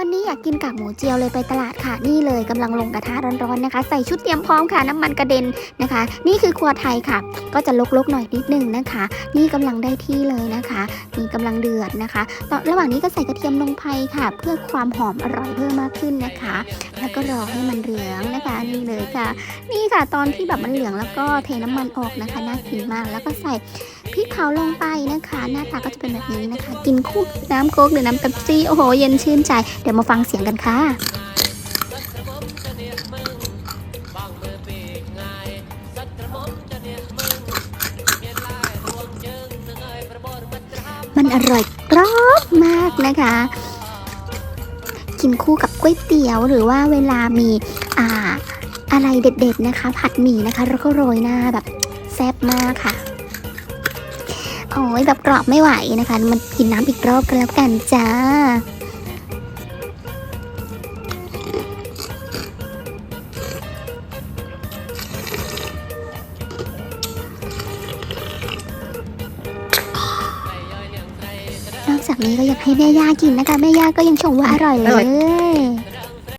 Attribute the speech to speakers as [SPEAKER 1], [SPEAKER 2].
[SPEAKER 1] วันนี้อยากกินกากหมูเจียวเลยไปตลาดค่ะ นี่เลยกำลังลงกระทะร้อนๆนะคะ ใส่ชุดเตรียมพร้อมค่ะ น้ำมันกระเด็นนะคะ นี่คือครัวไทยค่ะ ก็จะลกๆหน่อยนิดนึงนะคะ นี่กำลังได้ที่เลยนะคะนี่กำลังเดือดนะคะตอนระหว่างนี้ก็ใส่กระเทียมลงไปค่ะ เพื่อความหอมอร่อยเพิ่มมากขึ้นนะคะ แล้วก็รอให้มันเหลืองนะคะนี่เลยค่ะ นี่ค่ะตอนที่แบบมันเหลืองแล้วก็เทน้ำมันออกนะคะน่ากินมากแล้วก็ใส่ พริกเผาลงไปนะคะ หน้าตาก็จะเป็นแบบนี้นะคะ กินคู่น้ำโค้กหรือน้ำเป๊ปซี่โอ้โห เย็นชื่นใจ เดี๋ยวมาฟังเสียงกันค่ะมันอร่อยกรอบมากนะคะ กินคู่กับก๋วยเตี๋ยวหรือว่าเวลามีอ่าอะไรเด็ดๆนะคะ ผัดหมี่นะคะ แล้วก็โรยหน้าแบบแซ่บมากค่ะ โอ้ยแบบกรอบไม่ไหวนะคะ มันกินน้ำอีกรอบกันแล้วกันจ้านอกจากนี้ก็อยากให้แม่ย่ากินนะคะ แม่ย่าก็ยังชมว่าอร่อยเลย